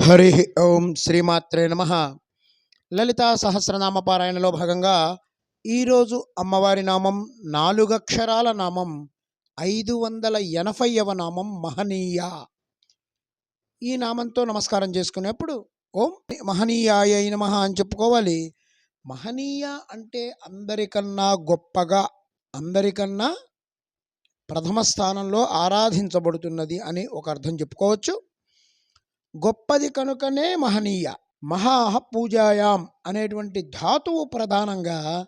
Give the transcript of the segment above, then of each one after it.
హరి ఓం శ్రీమాత్రే నమ. లలితా సహస్రనామ పారాయణలో భాగంగా ఈరోజు అమ్మవారి నామం నాలుగక్షరాల నామం ఐదు వందల ఎనభైవ నామం మహనీయ. ఈ నామంతో నమస్కారం చేసుకునేప్పుడు ఓం మహనీయాయ నమ అని చెప్పుకోవాలి. మహనీయ అంటే అందరికన్నా గొప్పగా అందరికన్నా ప్రథమ స్థానంలో ఆరాధించబడుతున్నది అని ఒక అర్థం చెప్పుకోవచ్చు. గొప్పది కనుకనే మహనీయ. మహా పూజాయాం అనేటువంటి ధాతువు ప్రధానంగా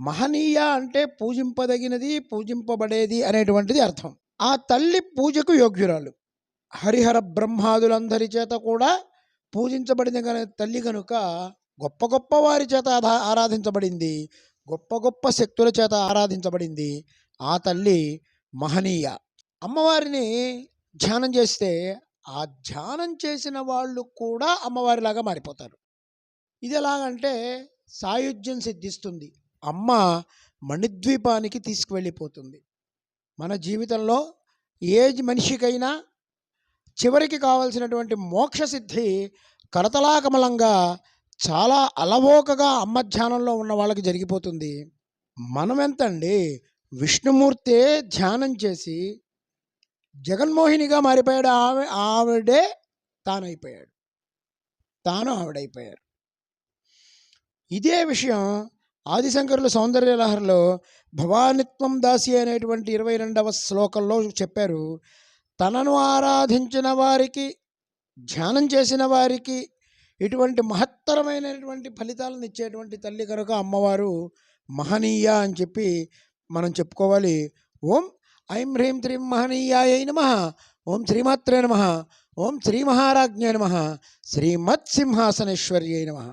మహనీయ అంటే పూజింపదగినది పూజింపబడేది అనేటువంటిది అర్థం. ఆ తల్లి పూజకు యోగ్యురాలు. హరిహర బ్రహ్మాదులందరి చేత కూడా పూజించబడిన గన- తల్లి కనుక గొప్ప గొప్ప వారి చేత ఆరాధించబడింది గొప్ప గొప్ప శక్తుల చేత ఆరాధించబడింది ఆ తల్లి మహనీయ. అమ్మవారిని ధ్యానం చేస్తే ఆ ధ్యానం చేసిన వాళ్ళు కూడా అమ్మవారిలాగా మారిపోతారు. ఇది ఎలాగంటే సాయుధ్యం సిద్ధిస్తుంది. అమ్మ మణిద్వీపానికి తీసుకువెళ్ళిపోతుంది. మన జీవితంలో ఏ మనిషికైనా చివరికి కావలసినటువంటి మోక్ష సిద్ధి కరతలాకమలంగా చాలా అలవోకగా అమ్మ ధ్యానంలో ఉన్న వాళ్ళకి జరిగిపోతుంది. మనం ఎంతండి విష్ణుమూర్తే ధ్యానం చేసి జగన్మోహినిగా మారిపోయాడు. ఆమె ఆవిడే తానైపోయాడు. తాను ఆవిడైపోయారు. ఇదే విషయం ఆదిశంకరులు సౌందర్యలహరిలో భవానిత్వం దాసి అనేటువంటి ఇరవై రెండవ శ్లోకంలో చెప్పారు. తనను ఆరాధించిన వారికి ధ్యానం చేసిన వారికి ఇటువంటి మహత్తరమైనటువంటి ఫలితాలను ఇచ్చేటువంటి తల్లి కనుక అమ్మవారు మహనీయ అని చెప్పి మనం చెప్పుకోవాలి. ఓం ఐం హ్రీం త్రీం మహనీయాయ నమ. ఓం శ్రీమాత్రే నమ. ఓం శ్రీమహారాజ్ఞే నమ. శ్రీమత్సింహాసనేశ్వర్యై నమ.